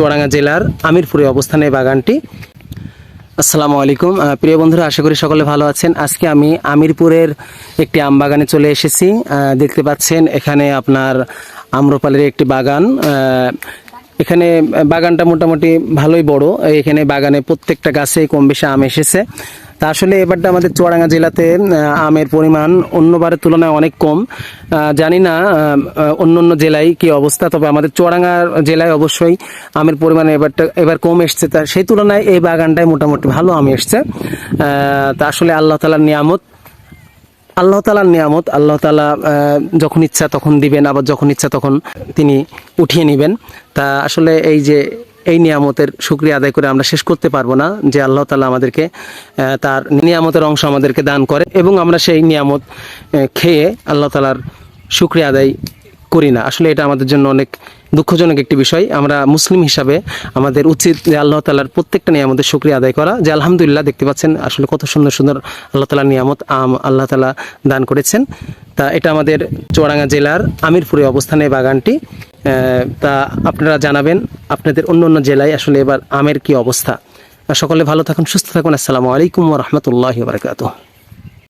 চুয়াডাঙ্গা জেলার আমিরপুরে অবস্থানে বাগানটি। আসসালামু আলাইকুম। প্রিয় বন্ধুরা, আশা করি সকলে ভালো আছেন। আজকে আমি আমিরপুরের একটি আম বাগানে চলে এসেছি। দেখতে পাচ্ছেন, এখানে আপনার আম্রপালের একটি বাগান। এখানে বাগানটা মোটামুটি ভালোই বড়। এখানে বাগানে প্রত্যেকটা গাছে কম বেশি আম এসেছে। তা আসলে এবারটা আমাদের চুয়াডাঙ্গা জেলাতে আমের পরিমাণ অন্যবারের তুলনায় অনেক কম। জানি না অন্য অন্য জেলায় কি অবস্থা, তবে আমাদের চুয়াডাঙ্গা জেলায় অবশ্যই আমের পরিমাণ এবারটা, এবার কম এসছে। তা সেই তুলনায় এই বাগানটায় মোটামুটি ভালো আম এসছে। তা আসলে আল্লাহ তালার নিয়ামত, আল্লাহ তালার নিয়ামত, আল্লাহ তালা যখন ইচ্ছা তখন দিবেন, আবার যখন ইচ্ছা তখন তিনি উঠিয়ে নেবেন। তা আসলে এই যে এই নিয়ামতের শুক্রিয়া আদায় করে আমরা শেষ করতে পারব না যে আল্লাহ তালা আমাদেরকে তার নিয়ামতের অংশ আমাদেরকে দান করে এবং আমরা সেই নিয়ামত খেয়ে আল্লাহ তালার শুক্রিয়া আদায় করি না। আসলে এটা আমাদের জন্য অনেক দুঃখজনক একটি বিষয়। আমরা মুসলিম হিসাবে আমাদের উচিত যে আল্লাহ তালার প্রত্যেকটা নিয়ামতের শুক্রিয়া আদায় করা, যে আলহামদুলিল্লাহ দেখতে পাচ্ছেন আসলে কত সুন্দর সুন্দর আল্লাহ তালার নিয়ামত আম আল্লাহ তালা দান করেছেন। তা এটা আমাদের চুয়াডাঙ্গা জেলার আমিরপুরে অবস্থানে বাগানটি। তা আপনারা জানাবেন আপনাদের অন্য অন্য জেলায় আসলে এবার আমের কি অবস্থা। সকলে ভালো থাকুন, সুস্থ থাকুন। আসসালামু আলাইকুম রহমতুল্লাহ বারকাতুহ।